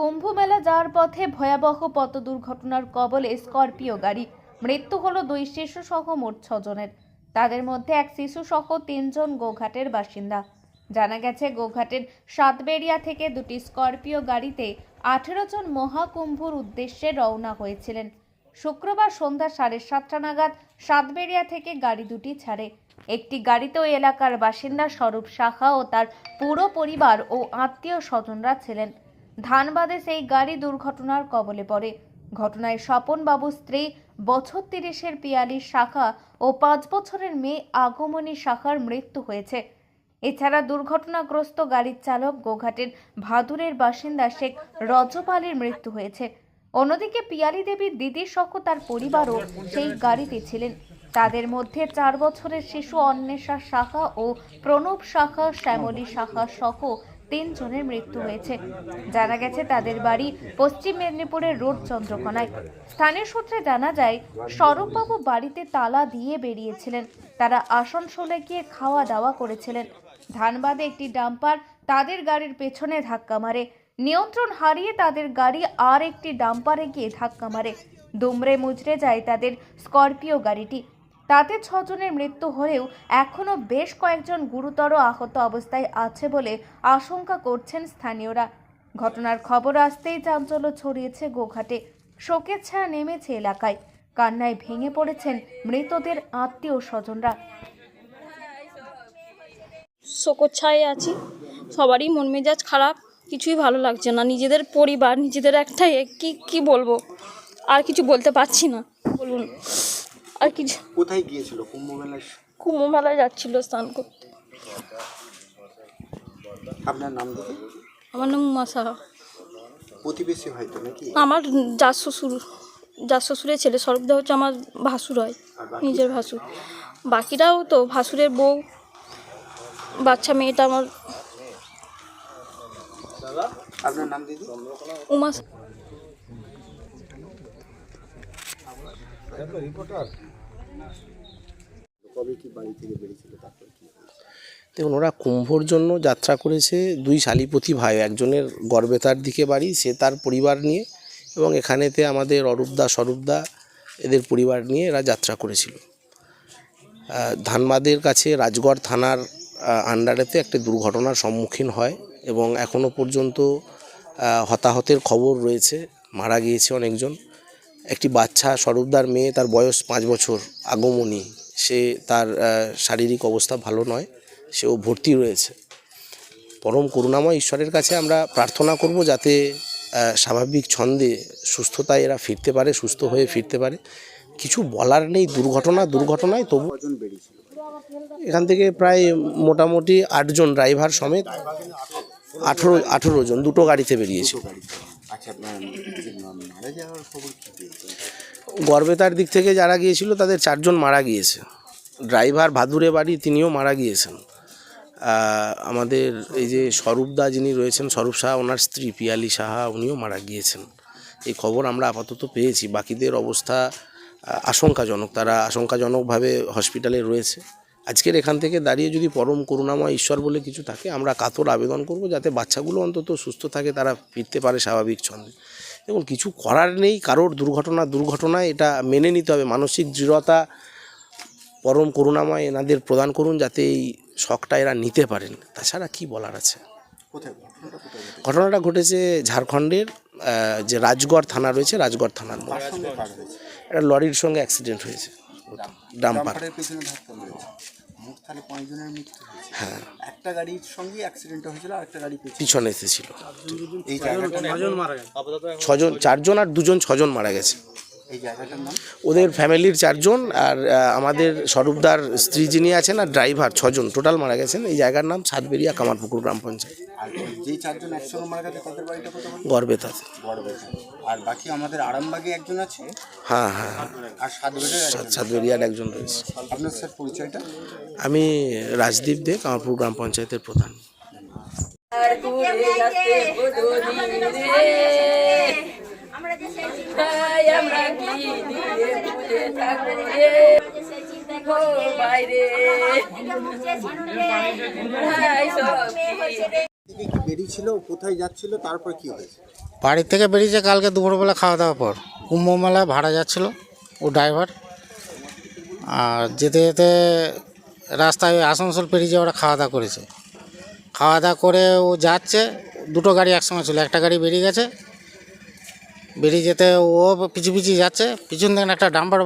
কুম্ভ মেলা যাওয়ার পথে ভয়াবহ পথ দুর্ঘটনার কবলে স্করপিও গাড়ি। মৃত্যু হলো দুই শিশু সহ মোট ছজনের। তাদের মধ্যে এক শিশু সহ তিনজন গোঘাটের বাসিন্দা। জানা গেছে, গোঘাটের সাতবেড়িয়া থেকে দুটি স্করপিও গাড়িতে আঠেরো জন মহাকুম্ভর উদ্দেশ্যে রওনা হয়েছিলেন। শুক্রবার সন্ধ্যা সাড়ে সাতটা নাগাদ সাতবেড়িয়া থেকে গাড়ি দুটি ছাড়ে। একটি গাড়িতে ওই এলাকার বাসিন্দা স্বরূপ শাখা ও তার পুরো পরিবার ও আত্মীয় স্বজনরা ছিলেন। ধানবাদে সেই গাড়ি দুর্ঘটনার কবলে পড়ে। ঘটনায় স্বপন বাবুর স্ত্রী বছর তিরিশের পিয়ালি শাখা ও পাঁচ বছরের মেয়ে আগমনী শাখার মৃত্যু হয়েছে। এছাড়া দুর্ঘটনাগ্রস্ত গাড়ির চালক গোঘাটের ভাদুরের বাসিন্দা শেখ রজপালের মৃত্যু হয়েছে। অন্যদিকে পিয়ালি দেবীর দিদি সহ তার পরিবারও সেই গাড়িতে ছিলেন। তাদের মধ্যে চার বছরের শিশু অন্বেষা শাখা ও প্রণব শাখা, শ্যামলী শাখা সহ তিনজনের মৃত্যু হয়েছে। জানা গেছে তাদের বাড়ি পশ্চিম মেদিনীপুরের রোড চন্দ্রকোনায়। স্থানীয় সূত্রে জানা যায়, স্বরূপবাবু বাড়িতে তালা দিয়ে বেরিয়েছিলেন। তারা আসানসোলে গিয়ে খাওয়া দাওয়া করেছিলেন। ধানবাদে একটি ডাম্পার তাদের গাড়ির পেছনে ধাক্কা মারে। নিয়ন্ত্রণ হারিয়ে তাদের গাড়ি আর একটি ডাম্পারে গিয়ে ধাক্কা মারে। দুমড়ে মুচড়ে যায় তাদের স্করপিও গাড়িটি। তাতে ছজনের মৃত্যু হলেও এখনও বেশ কয়েকজন গুরুতর আহত অবস্থায় আছে বলে আশঙ্কা করছেন স্থানীয়রা। ঘটনার খবর আসতেই চাঞ্চল্য ছড়িয়েছে গোঘাটে। শোকের ছায়া নেমেছে এলাকায়। কান্নায় ভেঙে পড়েছেন মৃতদের আত্মীয় স্বজনরা। শোকচ্ছায় আছি। সবারই মন মেজাজ খারাপ, কিছুই ভালো লাগছে না। নিজেদের পরিবার, নিজেদের একটাই, কি কি বলব? আর কিছু বলতে পারছি না। বলুন। আর কিছু কোথায় গিয়েছিল? কুম্ভ মেলায়? কুম্ভ মেলায় যাচ্ছিল স্নান করতে। আপনার নাম দেখে আমার নাম উমা সাহা। প্রতিবেশী হয়তো নাকি? আমার যার শ্বশুর যার শ্বশুরের ছেলে স্বরূপদা হচ্ছে আমার ভাসুর হয় নিজের ভাসুর। বাকিরাও তো ভাসুরের বউ বাচ্চা মেয়েটা আমার। আপনার নাম দিদি? উমা কবে কি বাড়ি থেকে বেরিয়েছিল তারপর কি দেখুন ওরা কুম্ভর জন্য যাত্রা করেছে দুই শালিপতি ভাই একজনের গর্বেতার দিকে বাড়ি সে তার পরিবার নিয়ে এবং এখানেতে আমাদের অরূপদা স্বরূপদা এদের পরিবার নিয়ে এরা যাত্রা করেছিল। ধানবাদের কাছে রাজগড় থানার আন্ডারেতে একটা দুর্ঘটনার সম্মুখীন হয় এবং এখনও পর্যন্ত হতাহতের খবর রয়েছে। মারা গিয়েছে অনেকজন। একটি বাচ্চা স্বরূপদার মেয়ে, তার বয়স পাঁচ বছর, আগমনী। সে তার শারীরিক অবস্থা ভালো নয়, সেও ভর্তি রয়েছে। পরম করুণাময় ঈশ্বরের কাছে আমরা প্রার্থনা করব যাতে স্বাভাবিক ছন্দে সুস্থতায় এরা ফিরতে পারে, সুস্থ হয়ে ফিরতে পারে। কিছু বলার নেই, দুর্ঘটনা দুর্ঘটনায় তবু এখান থেকে প্রায় মোটামুটি আটজন ড্রাইভার সমেত আঠেরো আঠেরো জন, দুটো গাড়িতে বেরিয়েছে। আচ্ছা খবর কি পেয়েছেন গর্বেতার দিক থেকে যারা গিয়েছিল, তাদের চারজন মারা গিয়েছে। ড্রাইভার ভাদুরে বাড়ি, তিনিও মারা গিয়েছেন। আমাদের এই যে স্বরূপদা যিনি রয়েছেন, স্বরূপ সাহা ওনার স্ত্রী পিয়ালি সাহা, উনিও মারা গিয়েছেন। এই খবর আমরা আপাতত পেয়েছি। বাকিদের অবস্থা আশঙ্কাজনক। তারা আশঙ্কাজনকভাবে হসপিটালে রয়েছে। আজকের এখান থেকে দাঁড়িয়ে যদি পরম করুণাময় ঈশ্বর বলে কিছু থাকে আমরা কাতর আবেদন করব যাতে বাচ্চাগুলো অন্তত সুস্থ থাকে তারা ফিরতে পারে স্বাভাবিক ছন্দে। এবং কিছু করার নেই কারোর দুর্ঘটনা দুর্ঘটনা এটা মেনে নিতে হবে। মানসিক দৃঢ়তা পরম করুণাময় এনাদের প্রদান করুন যাতে এই শখটা এরা নিতে পারেন। তাছাড়া কি বলার আছে? কোথায় ঘটনাটা ঘটেছে? ঝাড়খণ্ডের যে রাজগড় থানা রয়েছে রাজগড় থানার একটা লরির সঙ্গে অ্যাক্সিডেন্ট হয়েছে। ডাম্পারের পেছনে ধাক্কা মেরেছে মোট তাহলে পাঁচজনের মৃত্যু হয়েছে। হ্যাঁ। একটা গাড়ির সঙ্গে অ্যাক্সিডেন্ট হয়েছিল আর একটা গাড়ি পেছনে। এসেছিল। এই ছজন চারজন আর দুজন ছজন মারা গেছে। ওদের ফ্যামিলির চারজন আর আমাদের স্বরূপদার স্ত্রী যিনি আছেন আর ড্রাইভার ছজন টোটাল মারা গেছেন। এই জায়গার নাম সাতবেরিয়া কামারপুকুর গ্রাম পঞ্চায়েত। আর যেই চারজন একসঙ্গে মারা গেছে তাদের বাড়িটা কোথায় বলুন? গর্বেতাতে বড়বেতা আর বাকি আমাদের আরামবাগে একজন আছে? হ্যাঁ হ্যাঁ। হ্যাঁ আর একজন সাতবেরিয়ার একজন রয়েছে। আপনার স্যার পরিচয়টা? আমি রাজদীপ দে কামারপুর গ্রাম পঞ্চায়েতের প্রধান। ভাই আমরা কি দিয়ে ভুলে থাকব রে? ও বাইরে। ভাই সব কি? কি বেরিয়েছিল? কোথায় যাচ্ছিল? তারপর কি হয়েছে? বাড়ি থেকে বেরিয়েছে কালকে দুপুরবেলা খাওয়া দাওয়ার পর। কুম্ভ মেলায় ভাড়া যাচ্ছিল ও ড্রাইভার। আর যেতে যেতে রাস্তায় আসানসোল পেরিয়ে ওরা খাওয়া দাওয়া করেছে। খাওয়া দাওয়া করে ও যাচ্ছে। দুটো গাড়ি একসঙ্গে ছিল। একটা গাড়ি বেরিয়ে গেছে। বেরিয়ে যেতে ও পিছু পিছু যাচ্ছে পিছন থেকে একটা ডাম্পার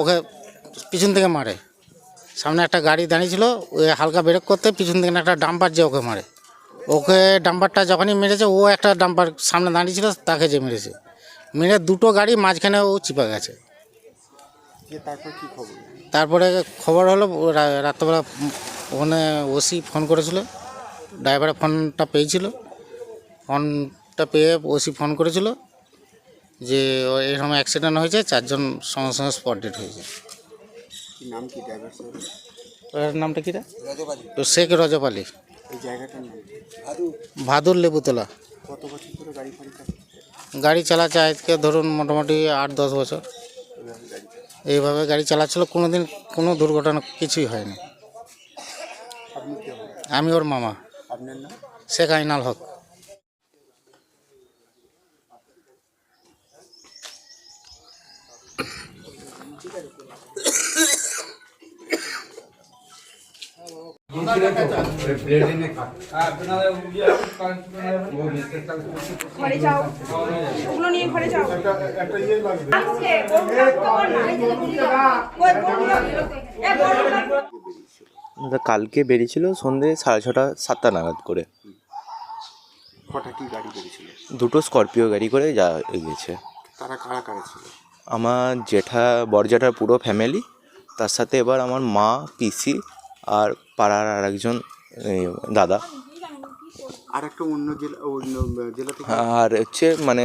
ওকে পিছন থেকে মারে। সামনে একটা গাড়ি দাঁড়িয়েছিল ওই হালকা ব্রেক করতে পিছন থেকে একটা ডাম্বার যে ওকে মারে। ওকে ডাম্বারটা যখনই মেরেছে ও একটা ডাম্বার সামনে দাঁড়িয়েছিল তাকে যে মেরেছে। মেরে দুটো গাড়ি মাঝখানে ও চিপে গেছে। তারপর কি খবর? তারপরে খবর হলো রাত্রেবেলা ওখানে ওসি ফোন করেছিল ড্রাইভারের ফোনটা পেয়েছিল। ফোনটা পেয়ে ওসি ফোন করেছিল। যে এরকম অ্যাক্সিডেন্ট হয়েছে চারজন সঙ্গে সঙ্গে স্পট ডেট হয়েছে কি নাম কি ড্রাইভার সাহেব নামটা কী তো? শেখ এই জায়গাটার নাম ভাদুর লেবুতলা। কত বছর ধরে গাড়ি চালাচ্ছে? গাড়ি চালাচ্ছে আজকে ধরুন মোটামুটি আট দশ বছর। এইভাবে গাড়ি চালাচ্ছিল কোনো দিন কোনো দুর্ঘটনা কিছুই হয়নি। আমি ওর মামা। শেখ আইনাল হক। কালকে বেরিয়েছিল সন্ধে সাড়ে ছটা সাতটা নাগাদ করে। কটা কি গাড়ি বেরিয়েছিল? দুটো স্করপিও গাড়ি করে যা গেছে তারা কারা কারা ছিল? আমার জেঠা বরজেঠার পুরো ফ্যামিলি তার সাথে এবার আমার মা পিসি আর পাড়ার আর একজন দাদা। আর একটা অন্য জেলা অন্য জেলা থেকে? আর হচ্ছে মানে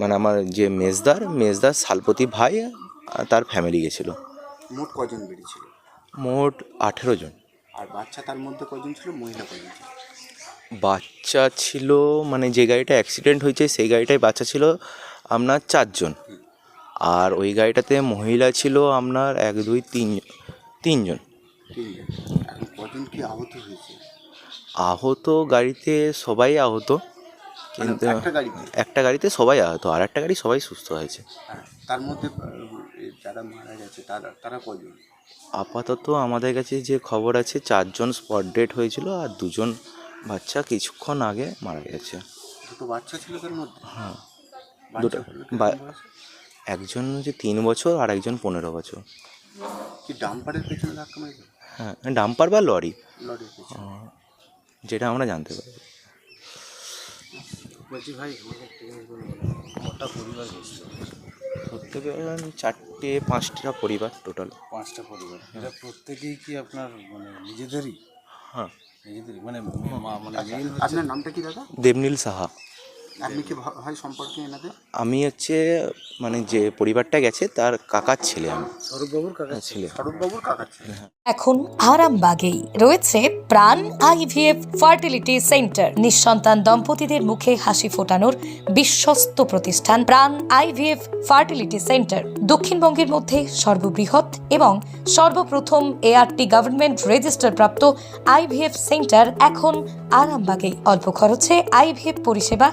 মানে আমার যে মেজদার মেজদার শালপতি ভাই আর তার ফ্যামিলি গেছিল। মোট কজন বেরিয়েছিল? মোট আঠেরো জন। আর বাচ্চা তার মধ্যে কজন ছিল? মহিলা কজন ছিল? বাচ্চা ছিল মানে যে গাড়িটা অ্যাক্সিডেন্ট হয়েছে সেই গাড়িটায় বাচ্চা ছিল আপনার চারজন আর ওই গাড়িটাতে মহিলা ছিল আপনার এক দুই তিন তিনজন কজন কি আহত হয়েছে? আহত গাড়িতে সবাই আহত কিন্তু মানে একটা গাড়িতে? সবাই আহত আর একটা গাড়ি সবাই সুস্থ হয়েছে। হ্যাঁ তার মধ্যে যারা মারা গেছে তারা তারা কজন? আপাতত আমাদের কাছে যে খবর আছে চারজন স্পট ডেট হয়েছিল আর দুজন বাচ্চা কিছুক্ষণ আগে মারা গেছে। দুটো বাচ্চা ছিল তার মধ্যে? হ্যাঁ। দুটো? একজন যে তিন বছর আর একজন পনেরো বছর। কি ডাম্পারের পেছনে ধাক্কা মেরেছে? হ্যাঁ ডাম্পার বা লরি? লরির পেছনে। যেটা আমরা জানতে পারি। বলছি ভাই কটা পরিবার ধরতে পারেন চারটে পাঁচটা পরিবার টোটাল পাঁচটা পরিবার। এরা প্রত্যেকেই কি আপনার মানে নিজেদেরই? হ্যাঁ। নিজেদেরই? মানে মানে আপনার নামটা কি দাদা? দেবনীল সাহা। আপনি কি ভা- সম্পর্কে এনাদের? আমি হচ্ছে মানে যে পরিবারটা গেছে তার কাকার ছেলে আমি। স্বরূপবাবুর কাকা ছেলে। স্বরূপবাবুর কাকা ছিল। এখন আরামবাগেই রয়েছে প্রাণ আইভিএফ ফার্টিলিটি সেন্টার। নিঃসন্তান দম্পতিদের মুখে হাসি ফোটানোর বিশ্বস্ত প্রতিষ্ঠান প্রাণ আইভিএফ ফার্টিলিটি সেন্টার। দক্ষিণবঙ্গের মধ্যে সর্ববৃহৎ এবং সর্বপ্রথম এআরটি গভর্নমেন্ট রেজিস্টার প্রাপ্ত আইভিএফ সেন্টার এখন আরামবাগেই। অল্প খরচে আইভিএফ পরিষেবা